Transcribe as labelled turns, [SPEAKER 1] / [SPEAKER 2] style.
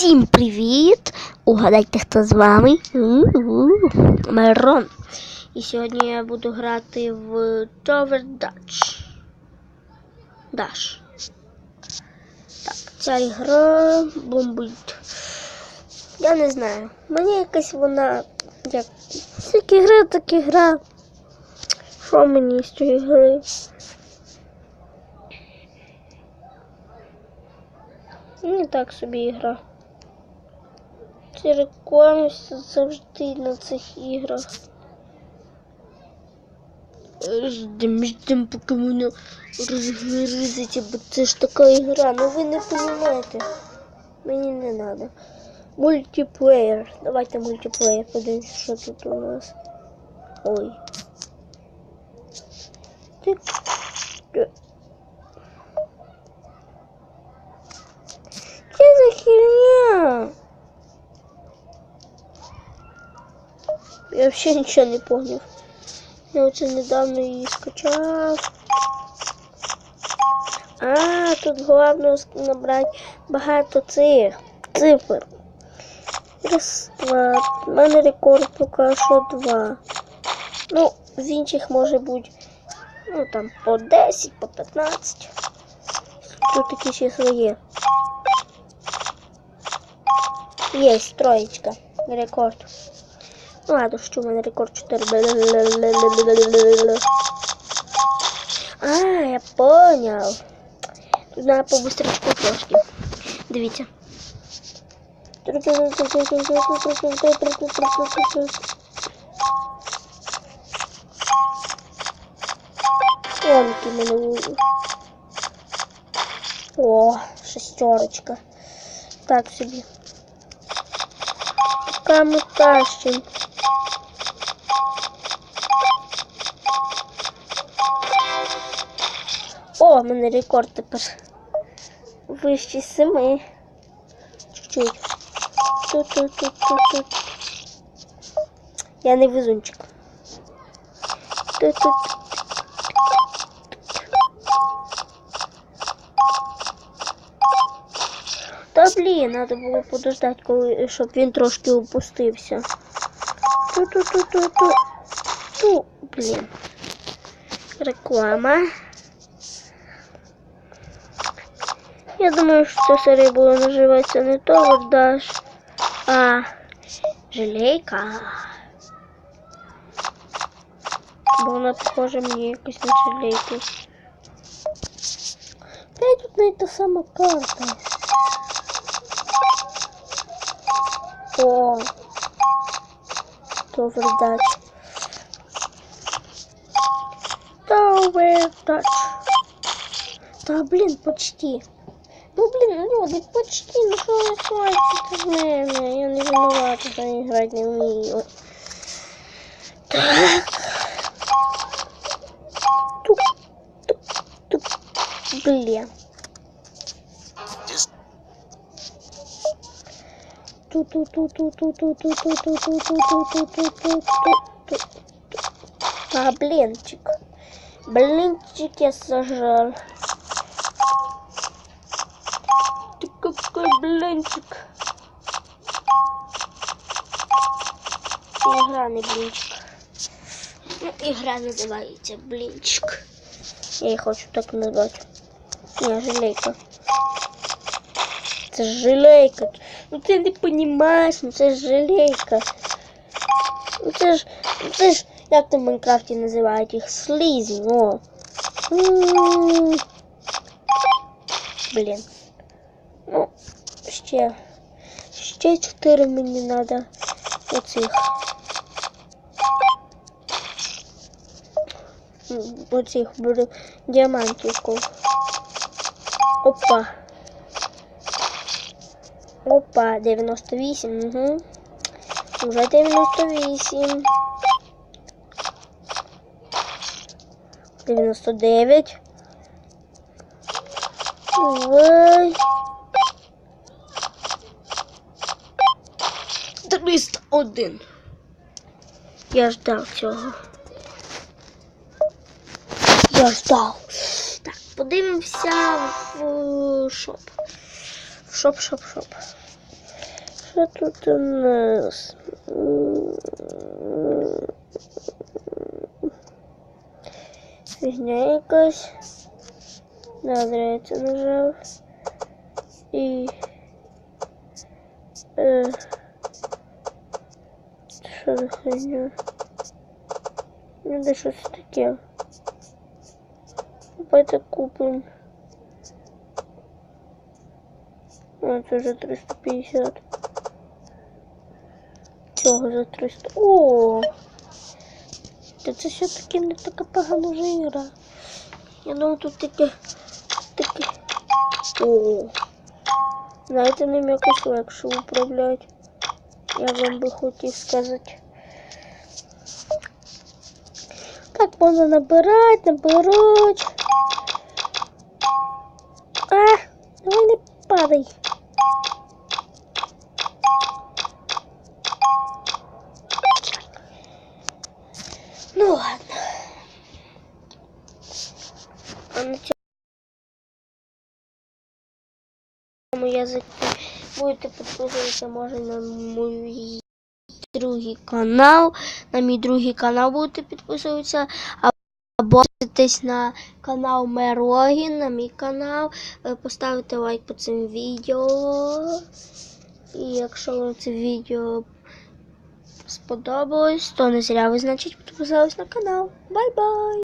[SPEAKER 1] Всім привіт! Угадайте, хто з вами? Мирон. І сьогодні я буду грати в Tower Dutch. Dash. Так, ця ігра бомбить. Я не знаю. Мені якась вона. Як... Як ігра, так ігра. Що мені з цієї гри? Не так собі ігра. Ці завжди на цих іграх. Ждем, ждем, поки воно розгризиться, бо це ж така ігра. Ну ви не розумієте. Мені не треба. Мультиплеєр. Давайте мультиплеєр. Подивимось, що тут у нас. Ой. Что за херня? Я вообще ничего не понял. Я очень недавно її скачав. А, тут головне набрати багато цих цифр. Раз, два. У мене рекорд поки що два. Ну, в інших може бути, ну там по 10, по 15. Тут такі числа є. Есть, троечка. Рекорд. Ладно, що у мене рекорд 4. А, я понял. Тут надо побыстречку трошки. Дивіться. Онки О, шестерочка. Так собі. Пока ми тащим. О, в мене рекорд тепер. Вищий семи. Чуть-чуть. Тут-тут-тут-тут-тут. Я не везунчик. Тут-тут. Та блін, треба було подождати, коли, щоб він трошки опустився. Ту-ту-ту-ту-ту. Ту, блін. Реклама. Я думаю, що ця серія буде називатися не Tower Dash, а Желейка. Бо вона похожа мені якось на желейку. Опять тут не та сама карта. О, Tower Dutch. Tower Dutch. Да, блин, почти. Ну, блин, люди, почти, ну что вы хватит из мене? Я не виновата, что я играть не умею. Так. Тук, тук, тук. Блин. А, блинчик. Блинчик я сожрал. Ты какой блинчик. Игра не блинчик. Ну, игра называется блинчик. Я их хочу так назвать. Не, желейка. Це ж. Ну ти не розумієш, ну це ж желейка. Ну це ж, ну це ж, як там в Майнкрафті називають їх? Слізі. М. Блін. Ну, ще. Ще чотири мені треба. М, Оцих беру діамантів. Опа. Опа, 98, угу. Уже 98. 99. Ой. 301. Я ждав цього. Я ждав. Так, подивимося в шоп. В шоп, шоп, шоп. Що тут у нас? Фігня якась. Добре, я це нажав. І. Е, що за фігня? Ну, де щось таке. Давайте купимо. А, це вже 350. Цього за 300. О! Та це все-таки не така погана вже ігра. Я думаю, тут таке. таке. О! Знаєте, ним якось легше управляти. Я вам би хотів сказати. Так можна набирати, набирати. А, давай не падай. Цьому будете підписуватися може на мій другий канал. На мій другий канал будете підписуватися. Або підписуйтесь на канал Мерлогін, на мій канал. Е, Поставити лайк по цим відео. І якщо вам це відео сподобалось, то не зря ви, значить, підписались на канал. Бай-бай!